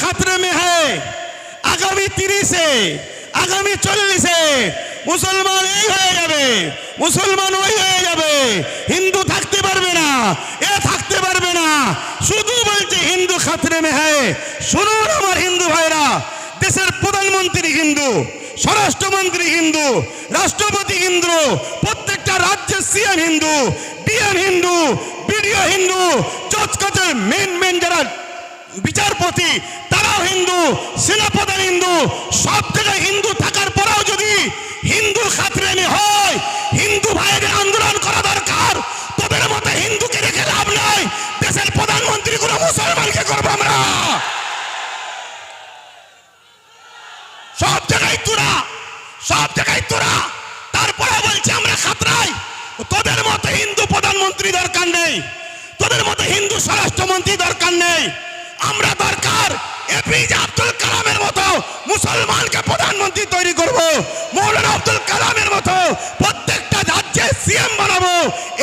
খাতরে মে হ্যায়, আগামী তিরিশে, আগামী চল্লিশে, মুসলমান এই হয়ে যাবে, মুসলমান ওই হয়ে যাবে, হিন্দু থাকতে পারবে না, এ থাকতে পারবে না। শুধু বলছে হিন্দু খাতরে মে হ্যায়, শুনুন আমার হিন্দু ভাইরা, দেশের প্রধানমন্ত্রী হিন্দু, স্বরাষ্ট্রমন্ত্রী হিন্দু, রাষ্ট্রপতি হিন্দু, প্রত্যেকটা রাজ্যের CM Hindu, DM Hindu, BDO Hindu জজ মেন মেন যারা বিচারপতি, তারাও হিন্দু সেনাপ্রধান হিন্দু, সব জায়গায় হিন্দু থাকার পরেও যদি হিন্দু খাতরেনি হয়, হিন্দু ভাইদের আন্দোলন করা দরকার, তোদের মতো হিন্দুকে রেখে লাভ নাই, দেশের প্রধানমন্ত্রী কোনো মুসলমানকে করব আমরা। সব জায়গায় তোরা, সব জায়গায় তোরা, তারপরে বলছে আমরা খাতরাই, তোদের মতো হিন্দু প্রধানমন্ত্রী দরকার নেই, তোদের মতো হিন্দু স্বরাষ্ট্রমন্ত্রী দরকার নেই আমরা দরকার এপিজে আব্দুল কালামের মতো মুসলমানকে প্রধানমন্ত্রী তৈরি করব, মৌলানা আব্দুল কালামের মতো প্রত্যেকটা রাজ্যে সিএম বানাবো।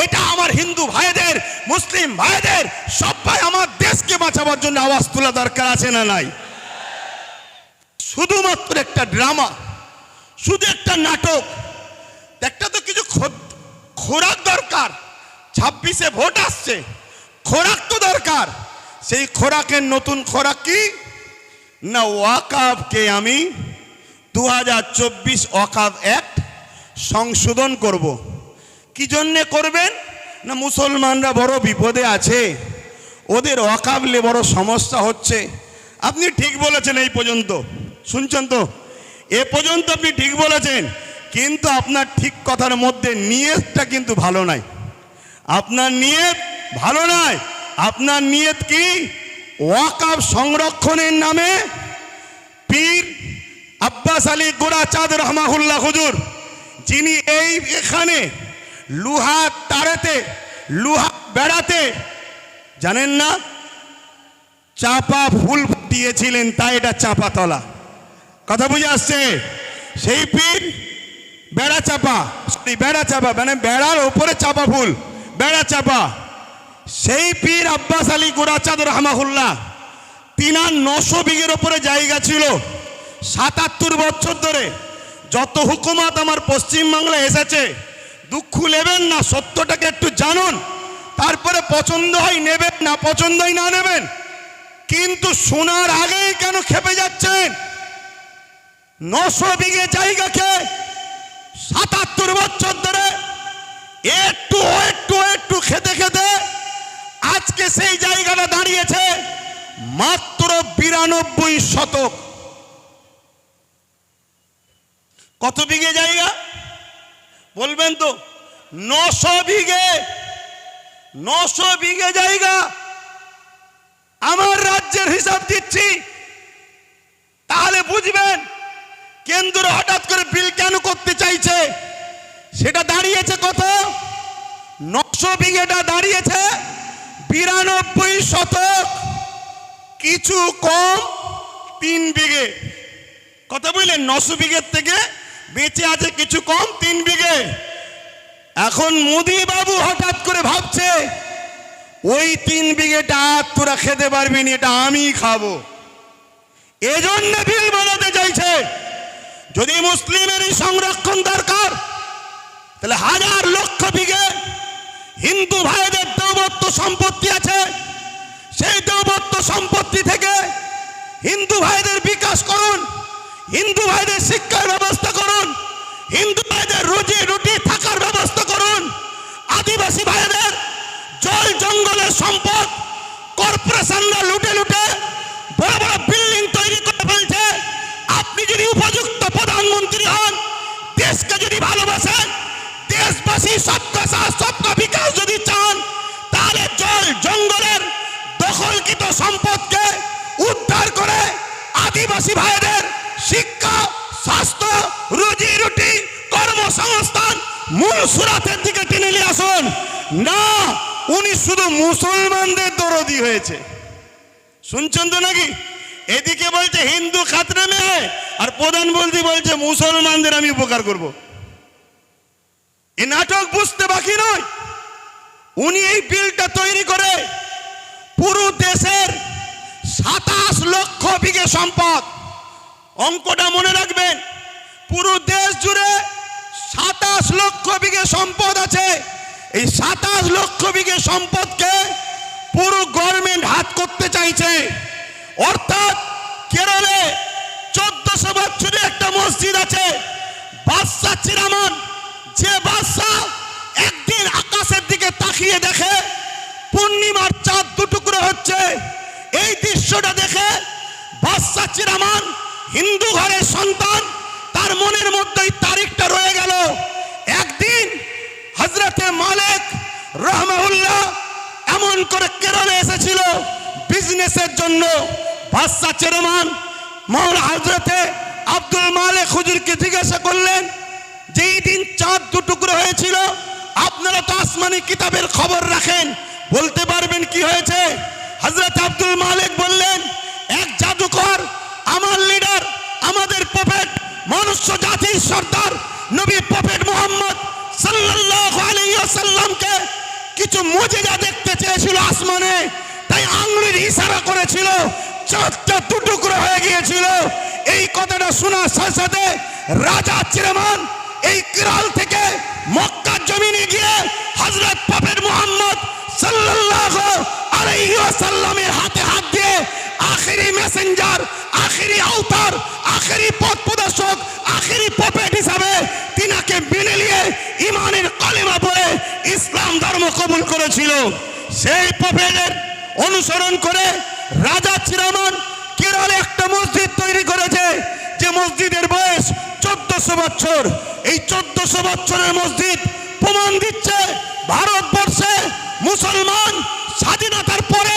এটা আমার হিন্দু ভাইদের, মুসলিম ভাইদের, সবাই আমার দেশকে বাঁচাবার জন্য আওয়াজ তোলা দরকার আছে না নাই? শুধুমাত্র একটা ড্রামা, শুধু একটা নাটক। একটা তো কিছু খোরাক দরকার, ছাব্বিশে ভোট আসছে, খোরাক তো দরকার। সেই খোরাকের নতুন খোরাক কি? না ওয়াকাবকে আমি দু হাজার চব্বিশ ওয়াকাব অ্যাক্ট সংশোধন করব। কি জন্যে করবেন? না মুসলমানরা বড় বিপদে আছে। ওদের অকাবলে বড় সমস্যা হচ্ছে। আপনি ঠিক বলেছেন এই পর্যন্ত। শুনছেন তো? এ পর্যন্ত আপনি ঠিক বলেছেন। কিন্তু আপনার ঠিক কথার মধ্যে নিয়তটা কিন্তু ভালো নাই আপনার নিয়ত ভালো নয়। আপনার নিয়ত কি? ওয়াকাব সংরক্ষণের নামে পীর আব্বাস আলী গোড়া চাঁদ রহমাহুল্লাহ হুজুর, যিনি এই এখানে লুহা তারেতে, লুহা বেড়াতে, জানেন না? চাপা ফুল দিয়েছিলেন তাই এটা চাপা তলা। কথা বুঝে আসছে? সেই পীর বেড়া চাপা, সরি, বেড়া চাপা মানে বেড়ার ওপরে চাপা ফুল, বেড়া চাপা। সেই পীর আব্বাস আলী গোরাচাঁদ রহমাহুল্লাহ, তিনার নশো বিঘের ওপরে জায়গা ছিল। সাতাত্তর বছর ধরে যত হুকুমাত আমার পশ্চিমবাংলায় এসেছে, দুঃখ নেবেন না, সত্যটাকে একটু জানুন। তারপরে পছন্দ হয় নেবেন না, পছন্দ হয় না নেবেন। কিন্তু শোনার আগেই কেন খেপে যাচ্ছেন? নশো বিঘে জায়গাকে সাতাত্তর বছর ধরে একটু একটু একটু খেতে খেতে আজকে সেই জায়গাটা দাঁড়িয়েছে মাত্র বিরানব্বই শতক। কত বিঘে জায়গা? বলবেন তো। নশো বিঘে। নশো বিঘে জায়গা আমার রাজ্যের হিসাব দিচ্ছি। তাহলে বুঝবেন, কেন্দ্র হঠাৎ করে বিল কেন করতে চাইছে? সেটা দাঁড়িয়েছে কত? নশো বিঘেটা দাঁড়িয়েছে বিরানব্বই শতক, কিছু কম তিন বিঘে। কথা বুঝলেন নশো বিঘের থেকে বেঁচে আছে কিছু কম তিন বিঘে। এখন মোদি বাবু হঠাৎ করে ভাবছে, ওই তিন বিঘেটা তোরা খেতে পারবি না, এটা আমি খাব। এজন্য বিল বানাতে চাইছে। যদি মুসলিমেরই সংরক্ষণ দরকার, তাহলে হাজার লক্ষ বিঘে হিন্দু ভাইদের দৌবত্ব সম্পত্তি আছে সেই দৌবত্ব সম্পত্তি থেকে হিন্দু ভাইদের বিকাশ করুন, হিন্দু ভাইদের শিক্ষার ব্যবস্থা করুন, হিন্দু ভাইদের রুজি রুটি থাকার ব্যবস্থা করুন। আদিবাসী ভাইদের জল জঙ্গলের সম্পদ কর্পোরেশনরা লুটে লুটে বড় বড় বিল্ডিং তৈরি করে ফেলছে। আপনি যদি উপযুক্ত প্রধানমন্ত্রী হন, দেশকে যদি ভালোবাসেন, দেশবাসী সবকা সবকা বিকাশ যদি চান, তাহলে জল দখলকৃত সম্পদকে উদ্ধার করে আদিবাসী ভাইদের শিক্ষা, স্বাস্থ্য, রুজি রুটি, কর্মসংস্থান মূল সুরাতের দিকে টেনে নিয়ে আসুন। না, উনি শুধু মুসলমানদের দরদি হয়েছে। শুনছেন তো নাকি? এদিকে বলছে হিন্দু খাতরে মেয়ে, আর প্রধানমন্ত্রী বলছে মুসলমানদের আমি উপকার করব। এ নাটক বুঝতে বাকি নয়। উনি এই বিলটা তৈরি করে পুরো দেশের সাতাশ লক্ষ বিঘে সম্পদ। অঙ্কটা মনে রাখবেন, পুরো দেশ জুড়ে সাতাশ লক্ষ বিঘে সম্পদ আছে। এই সাতাশ লক্ষ বিঘে সম্পদকে পুরো গভর্নমেন্ট হাত করতে চাইছে। অর্থাৎ কেরলে চোদ্দশো বছরের একটা মসজিদ আছে, বাদশাহ চিরামান। যে বাদশাহ একদিন আকাশের দিকে তাকিয়ে দেখে পূর্ণিমার চাঁদ দুটুকরো হচ্ছে। এই দৃশ্যটা দেখে বাদশাহ চিরামান হিন্দু ঘরের সন্তান, তার মনের মধ্যেই তারিখটা রয়ে গেল। একদিন হজরতে মালিক রহমাউল্লাহ এমন করে কেরলে এসেছিল বিজনেসের জন্য। বাদশাহ চেরমান মৌলা হজরতে আব্দুল মালিক হুজুরকে জিজ্ঞাসা করলেন যেই দিন চাঁদ দুটুকরো হয়েছিল, আপনারা তো আসমানি কিতাবের খবর রাখেন বলতে পারবেন কি হয়েছে? হজরত আব্দুল মালিক বললেন, এক জাদুকর, আমার লিডার আমাদের প্রফেট মনুষ্য জাতির সর্দার, নবী প্রফেট মোহাম্মদ ওয়াসাল্লামকে কিছু মুজিজা দেখতে চেয়েছিল আসমানে, তাই আঙ্গুলির ইশারা করেছিল চাঁদটা দুটুকরো হয়ে গিয়েছিল। এই কথাটা শোনার সাথে সাথে রাজা চিরমান এই কিরাল থেকে মক্কার জমিনে গিয়ে হজরত প্রফেট মোহাম্মদ হাতে হাত আখেরি মেসেঞ্জার, আখেরি আওতার, আখেরি পথ প্রদর্শক, আখেরি প্রফেট হিসাবে তিনাকে মেনে নিয়ে ইমানের কলেমা ইসলাম ধর্ম কবুল করেছিল। সেই প্রফেটের অনুসরণ করে রাজা চিরামান কেরলে একটা মসজিদ তৈরি করেছে, যে মসজিদের বয়স চোদ্দশো বছর। এই চোদ্দশো বছরের মসজিদ প্রমাণ দিচ্ছে ভারতবর্ষে মুসলমান স্বাধীনতার পরে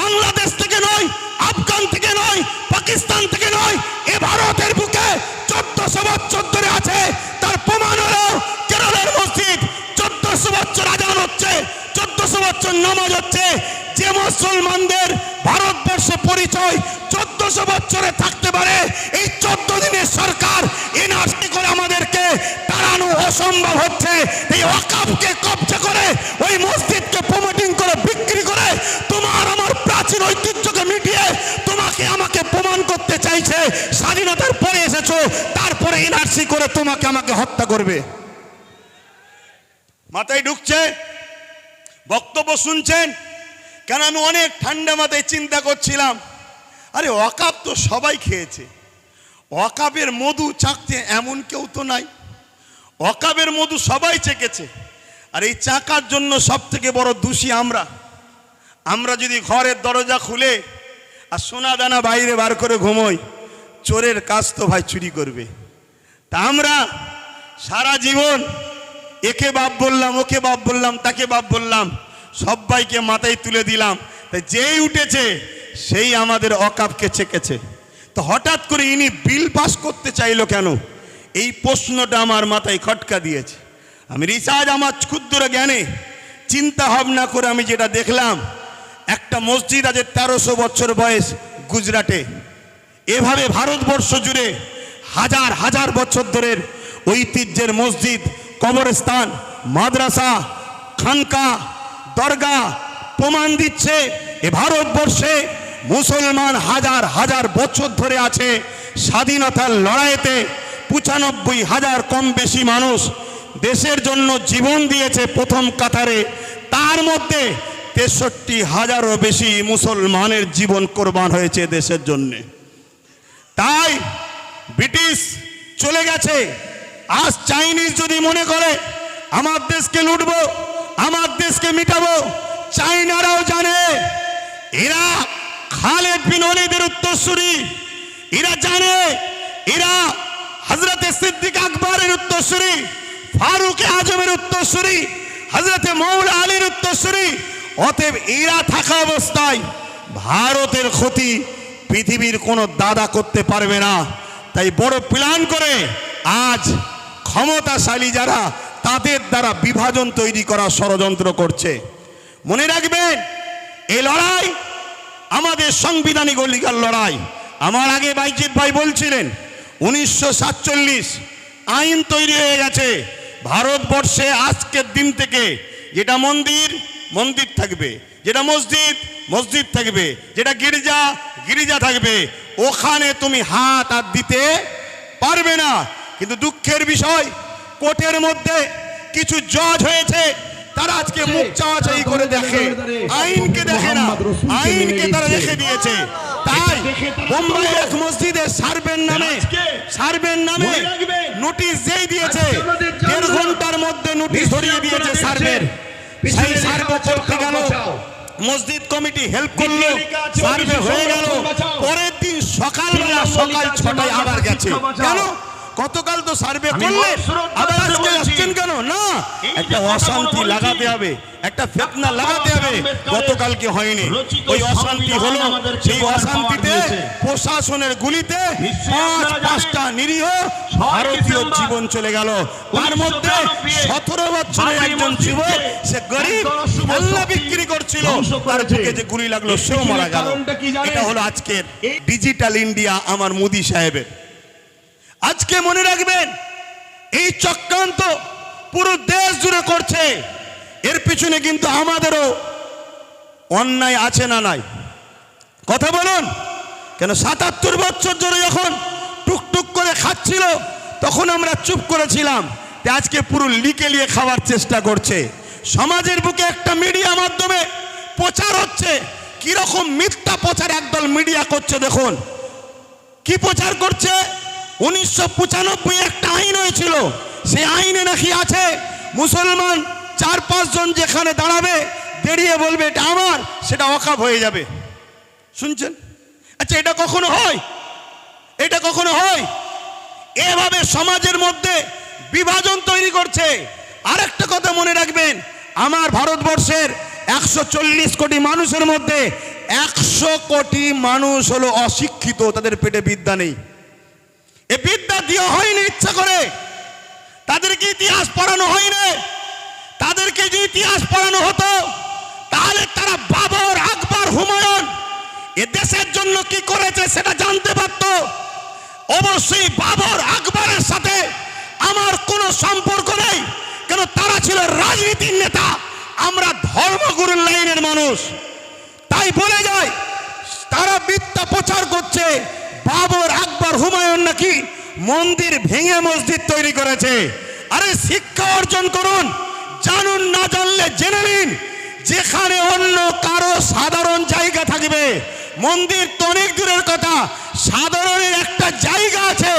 বাংলাদেশ থেকে নয়, আফগান থেকে নয়, পাকিস্তান থেকে নয়, এ ভারতের বুকে চোদ্দশো বছর ধরে আছে। তার প্রমাণ হলো কেরলের মসজিদ। চোদ্দশো বছর আজান হচ্ছে, চোদ্দশো বছর নামাজ হচ্ছে। যে মুসলমানদের ভারতবর্ষে পরিচয় চোদ্দশো বছরে থাকতে পারে, এই এনআরসি করে তোমাকে আমাকে হত্যা করবে। মাথায় ঢুকছে, বক্তব্য শুনছেন, কেন আমি অনেক ঠান্ডা মাথায় চিন্তা করছিলাম। আরে অকাপ তো সবাই খেয়েছে। অকাপের মধু চাকতে এমন কেউ তো নাই। অকাপের মধু সবাই চেকেছে। আর এই চাকার জন্য সব থেকে বড় দোষী আমরা। আমরা যদি ঘরের দরজা খুলে আর সোনা দানা বাইরে বার করে ঘুমোই, চোরের কাজ তো ভাই চুরি করবে। তা আমরা সারা জীবন একে বাপ বললাম, ওকে বাপ বললাম, তাকে বাপ বললাম সবাইকে মাথায় তুলে দিলাম। তাই যেই উঠেছে, সেই আমাদের অকাপকে চেকেছে। তো হঠাৎ করে ইনি বিল পাস করতে চাইলো কেন? এই প্রশ্নটা আমার মাথায় খটকা দিয়েছে। আমি রিসার্চ, আমার ক্ষুদ্র জ্ঞানে চিন্তা ভাবনা করে আমি যেটা দেখলাম, একটা মসজিদ আছে তেরোশো বছর বয়স গুজরাটে। এভাবে ভারতবর্ষ জুড়ে হাজার হাজার বছর ধরে ঐতিহ্যের মসজিদ, কবরস্থান, মাদ্রাসা, খানকা দরগা প্রমাণ দিচ্ছে এ ভারতবর্ষে মুসলমান হাজার হাজার বছর ধরে আছে স্বাধীনতার লড়াইতে। পঁচানব্বই হাজার কম বেশি মানুষ দেশের জন্য জীবন দিয়েছে প্রথম কাতারে। তার মধ্যে তেষট্টি হাজারও বেশি মুসলমানের জীবন কোরবান হয়েছে দেশের জন্যে। তাই ব্রিটিশ চলে গেছে। আজ চাইনিজ যদি মনে করে, আমার দেশকে লুটবো, আমার দেশকে মিটাবো, চাইনারাও জানে। এরা খালেদ বিন ওলিদের উত্তরসূরি। এরা জানে, এরা হজরতে সিদ্দিক আকবরের উত্তরসূরি, ফারুক আজমের উত্তরসূরি হজরতে মৌলা আলীর উত্তরসূরি। অতএব এরা থাকা অবস্থায় ভারতের ক্ষতি পৃথিবীর কোনো দাদা করতে পারবে না। তাই বড় প্ল্যান করে আজ ক্ষমতাশালী যারা, তাদের দ্বারা বিভাজন তৈরি করা ষড়যন্ত্র করছে। মনে রাখবেন এই লড়াই আমাদের সাংবিধানিক অধিকার লড়াই। আমার আগে বাইজিৎ ভাই বলছিলেন, উনিশশো সাতচল্লিশ আইন তৈরি হয়ে গেছে। ভারতবর্ষে আজকের দিন থেকে যেটা মন্দির মন্দির থাকবে। যেটা মসজিদ মসজিদ থাকবে। যেটা গির্জা গির্জা থাকবে। ওখানে তুমি হাত আর দিতে পারবে না। কিন্তু দুঃখের বিষয় কোর্টের মধ্যে কিছু জজ হয়েছে। তারা আজকে মুখ চাওয়াচাই করে দেখে। আইনকে দেখে না। আইনকে তারা রেখে দিয়েছে। তাই বোম্বাই এক মসজিদে সার্ভের নামে সার্ভের নামে নোটিশ যেই দিয়েছে দেড় ঘণ্টার মধ্যে নোটিশ ধরিয়ে দিয়েছে সার্ভের সেই সার্ভে করতে গেল। মসজিদ কমিটি হেল্প করল সার্ভে হয়ে গেল। পরের দিন সকালবেলা সকাল ছটায় আবার গেছে। কেন? গতকাল তো সার্ভে করলেন আবার আজকে আসছেন কেন? না একটা অশান্তি লাগাতে হবে একটা ফেতনা লাগাতে হবে। গতকালকে হয়নি। ওই অশান্তি হলো সেই অশান্তিতে প্রশাসনের গুলিতে পাঁচ পাঁচটা নিরীহ ভারতীয় জীবন চলে গেল। তার মধ্যে সতেরো বছরের একজন যুবক সে গরিব খেলনা বিক্রি করছিল। তার বুকে যে গুলি লাগল সেও মারা গেল। এটা হলো আজকের ডিজিটাল ইন্ডিয়া আমার মোদি সাহেবের। আজকে মনে রাখবেন, এই চক্রান্ত পুরো দেশ জুড়ে করছে। এর পিছনে কিন্তু আমাদেরও অন্যায় আছে না নাই। কথা বলুন, কেন সাতাত্তর বছর ধরে যখন টুকটুক করে খাচ্ছিল, তখন আমরা চুপ করেছিলাম আজকে পুরো লিকে লিয়ে খাওয়ার চেষ্টা করছে। সমাজের বুকে একটা মিডিয়া মাধ্যমে প্রচার হচ্ছে, কীরকম মিথ্যা প্রচার একদল মিডিয়া করছে দেখুন। কি প্রচার করছে? উনিশশো পঁচানব্বই একটা আইন হয়েছিল। সেই আইনে নাকি আছে, মুসলমান চার পাঁচজন যেখানে দাঁড়াবে দাঁড়িয়ে বলবে, এটা আমার, সেটা অকাপ হয়ে যাবে। শুনছেন? আচ্ছা এটা কখনো হয়? এটা কখনো হয়? এভাবে সমাজের মধ্যে বিভাজন তৈরি করছে। আরেকটা কথা মনে রাখবেন, আমার ভারতবর্ষের একশো চল্লিশ কোটি মানুষের মধ্যে একশো কোটি মানুষ হলো অশিক্ষিত, তাদের পেটে বিদ্যা নেই। এ বিদ্যা দিয়ে হয়নি ইচ্ছা করে। তাদেরকে ইতিহাস পড়ানো হয়নি। তাদেরকে যে ইতিহাস পড়ানো হতো, তাহলে তারা বাবর, আকবর, হুমায়ুন এ দেশের জন্য কি করেছে সেটা জানতে পারত। অবশ্যই বাবর, আকবরের সাথে আমার কোনো সম্পর্ক নেই। কেন তারা ছিল রাজনীতির নেতা। আমরা ধর্মগুরুর লাইনের মানুষ। তাই বলে যায়, তারা মিথ্যা প্রচার করছে। বাবর আকবর হুমায়ুন নাকি মন্দির ভেঙে মসজিদ তৈরি করেছে? আরে শিক্ষা অর্জন করুন, জানুন, না জানলে জেনে নিন, যেখানে অন্য কারও সাধারণ জায়গা থাকবে। মন্দির তো অনেক দূরের কথা, সাধারণের একটা জায়গা আছে,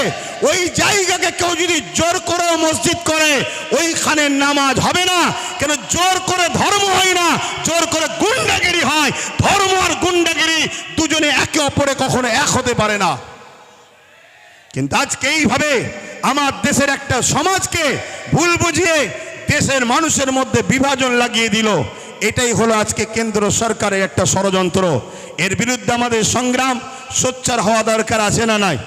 ওই জায়গাকে কেউ যদি জোর করে মসজিদ করে, ওইখানে নামাজ হবে না। কেন জোর করে ধর্ম হয় না, জোর করে গুন্ডাগিরি হয়। ধর্ম আর গুন্ডাগিরি দুজনে একে অপরে কখনো এক হতে পারে না। কিন্তু আজকে এইভাবে আমার দেশের একটা সমাজকে ভুল বুঝিয়ে দেশের মানুষের মধ্যে বিভাজন লাগিয়ে দিল, এটাই হলো আজকে কেন্দ্র সরকারের একটা ষড়যন্ত্র। এর বিরুদ্ধে আমাদের সংগ্রাম, সোচ্চার হওয়া দরকার আছে না নাই?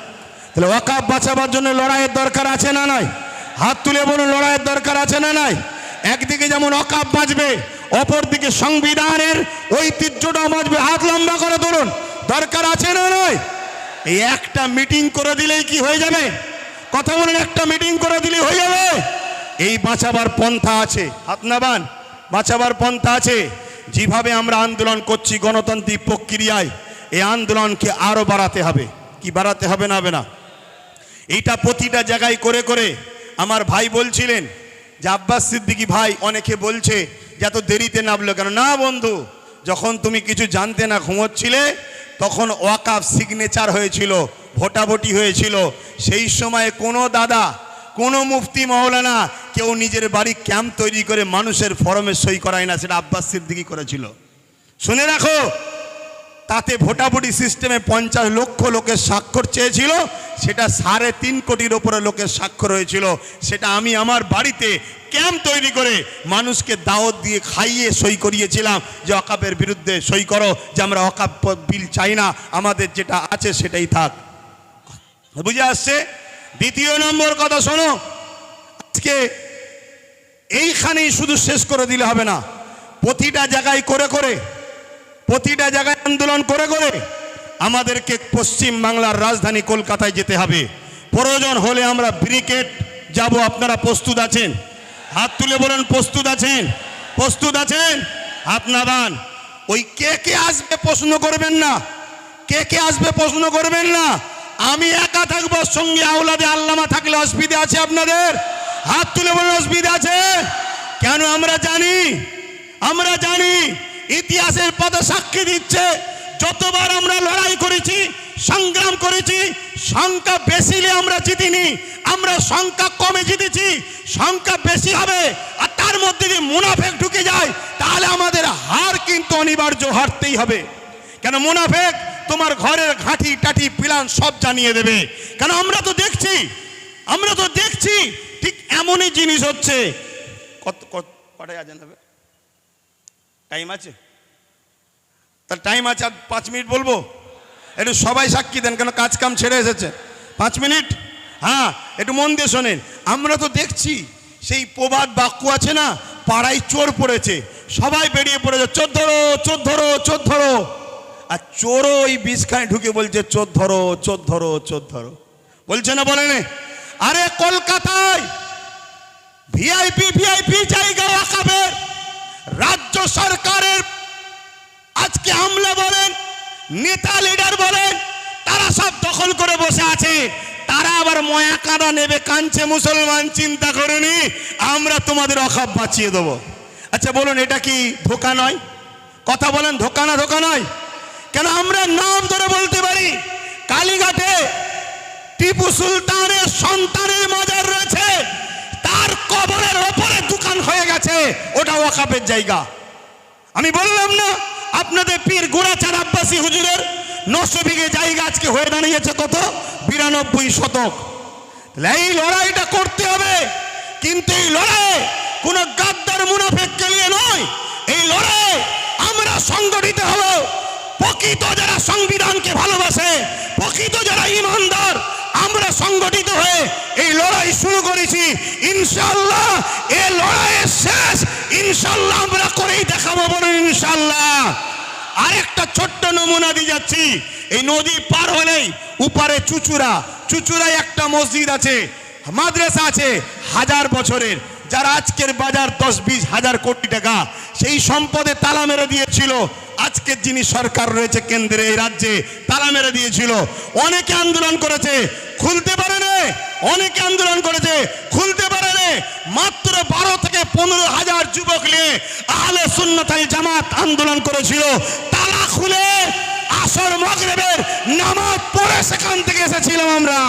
তাহলে ওয়াকাপ বাঁচাবার জন্য লড়াইয়ের দরকার আছে না নাই? হাত তুলে বলুন, লড়াইয়ের দরকার আছে না নাই? একদিকে যেমন অকাপ বাঁচবে, অপরদিকে সংবিধানের ঐতিহ্যটাও বাঁচবে। হাত লম্বা করে ধরুন। দরকার আছে না নয়? এই একটা মিটিং করে দিলেই কি হয়ে যাবে? কথা বলেন, একটা মিটিং করে দিলেই হয়ে যাবে? এই বাঁচাবার পন্থা আছে। আপনাবান বাঁচাবার পন্থা আছে। যেভাবে আমরা আন্দোলন করছি গণতান্ত্রিক প্রক্রিয়ায়, এই আন্দোলনকে আরও বাড়াতে হবে। কি বাড়াতে হবে না হবে না? এইটা প্রতিটা জায়গায় করে করে আমার ভাই বলছিলেন, যে আব্বাস সিদ্দিকি ভাই অনেকে বলছে, যে এত দেরিতে নামলো কেন? না বন্ধু যখন তুমি কিছু জানতে না ঘুমোচ্ছিলে, তখন ওয়াকাফ সিগনেচার হয়েছিল, ভোটাভুটি হয়েছিল। সেই সময় কোনো দাদা, কোনো মুফতি মৌলানা কেউ নিজের বাড়ি ক্যাম্প তৈরি করে মানুষের ফরমে সই করায় না, সেটা আব্বাস সিদ্দিকি করেছিল। শুনে রাখো, তাতে ভোটাভুটি সিস্টেমে পঞ্চাশ লক্ষ লোকের স্বাক্ষর চেয়েছিল, সেটা সাড়ে তিন কোটির ওপরে লোকের স্বাক্ষর হয়েছিল। সেটা আমি আমার বাড়িতে ক্যাম্প তৈরি করে মানুষকে দাওয়াত দিয়ে খাইয়ে সই করিয়েছিলাম যে অকাপের বিরুদ্ধে সই করো, যে আমরা অকাপ বিল চাই না, আমাদের যেটা আছে সেটাই থাক। বুঝে আসছে? দ্বিতীয় নম্বর কথা শোনো, আজকে এইখানেই শুধু শেষ করে দিলে হবে না, প্রতিটা জায়গায় করে করে, প্রতিটা জায়গায় আন্দোলন করে করে আমাদেরকে পশ্চিম বাংলার রাজধানী কলকাতায় যেতে হবে। প্রয়োজন হলে আমরা ব্রিকেট যাব, আপনারা প্রস্তুত আছেন। হাত তুলে বলেন, প্রস্তুত আছেন? প্রস্তুত আছেন? হাত নাবান ওই কে কে আসবে প্রশ্ন করবেন না? কে কে আসবে প্রশ্ন করবেন না? আমি একা থাকব, সঙ্গে আওলাদে আল্লামা থাকলে অসুবিধা আছে আপনাদের? হাত তুলে বলে অসুবিধা আছে? কেন আমরা জানি? আমরা জানি, ইতিহাসের পদে সাক্ষী দিচ্ছে যতবার আমরা লড়াই করেছি, সংগ্রাম করেছি, সংখ্যা বেশিলে আমরা জিতিনি, আমরা সংখ্যা কমে জিতেছি, সংখ্যা বেশি হবে, আর তার মধ্যে যদি মুনাফেক ঢুকে যায়, তাহলে আমাদের হার কিন্তু অনিবার্য হারতেই হবে। কেন মুনাফেক? তোমার ঘরের ঘাঁটি, টাটি, পিলান সব জানিয়ে দেবে। কেন আমরা তো দেখছি, আমরা তো দেখছি, ঠিক এমনই জিনিস হচ্ছে। কত কত আজান টাইম আছে? তার টাইম আছে, আর পাঁচ মিনিট বলব? একটু সবাই সাক্ষী দেন, কেন কাজ কাম ছেড়ে এসেছে। পাঁচ মিনিট হ্যাঁ একটু মন দিয়ে শোনেন। আমরা তো দেখছি, সেই প্রবাদ বাক্য আছে না? পাড়ায় চোর পড়েছে, সবাই বেরিয়ে পড়েছে, চোর ধরো চোর ধরো চোর ধরো। আর চোরও ওই বিষখানে ঢুকে বলছে, চোর ধরো চোর ধরো চোর ধরো। বলছে না বলেন আরে কলকাতায় ভিআইপি ভিআইপি জায়গা ওয়াকাবের রাজ্য আমলা বলেন, নেতা লিডার বলেন, তারা সব দখল করে বসে আছে। তারা আবার ময়া কাঁদা নেবে কাঞ্চে মুসলমান, চিন্তা করেনি আমরা তোমাদের অখাপ বাঁচিয়ে দেবো। আচ্ছা বলুন, এটা কি ধোকা নয়? কথা বলেন, ধোকা না ধোকা নয়? কেন আমরা নাম ধরে বলতে পারি? কালীঘাটে টিপু সুলতানের সন্তানের মাজার রয়েছে। তার কবরের ওপরে দোকান হয়ে গেছে। ওটা ওয়াকাপের জায়গা। আমি বললাম না আপনাদের পীর গোড়াচার আব্বাসী হুজুরের নশো বিঘে জায়গা আজকে হয়ে দাঁড়িয়েছে কত? বিরানব্বই শতক। এই লড়াইটা করতে হবে, কিন্তু এই লড়াই কোন গাদ্দার মুনাফেককে নিয়ে নয়, এই লড়াই আমরা সংগঠিত হব। প্রকৃত যারা সংবিধানকে ভালোবাসে, প্রকৃত যারা ইমানদার আমরা সংগঠিত হয়ে এই লড়াই শুরু করেছি। ইনশাল্লাহ এ লড়াইয়ের শেষ। ইনশাল্লাহ আমরা করেই দেখাবো বলুন ইনশাল্লাহ আরেকটা ছোট্ট নমুনা দিয়ে যাচ্ছি। এই নদী পার হলেই উপারে চুচুরা চুচুরায় একটা মসজিদ আছে, মাদ্রাসা আছে, হাজার বছরের। যারা আজকের বাজার দশ বিশ হাজার কোটি টাকা, সেই সম্পদে তালা মেরে দিয়েছিল। আজকের যিনি সরকার রয়েছে কেন্দ্রে, এই রাজ্যে তালা মেরে দিয়েছিল। অনেকে আন্দোলন করেছে, খুলতে পারে অনেকে আন্দোলন করেছে, খুলতে পারে মাত্র বারো থেকে পনেরো হাজার যুবক নিয়ে আহলে সুন্নতাল জামাত আন্দোলন করেছিল। তালা খুলে আসর মগরেবের নামাজ পড়ে সেখান থেকে এসেছিলাম আমরা।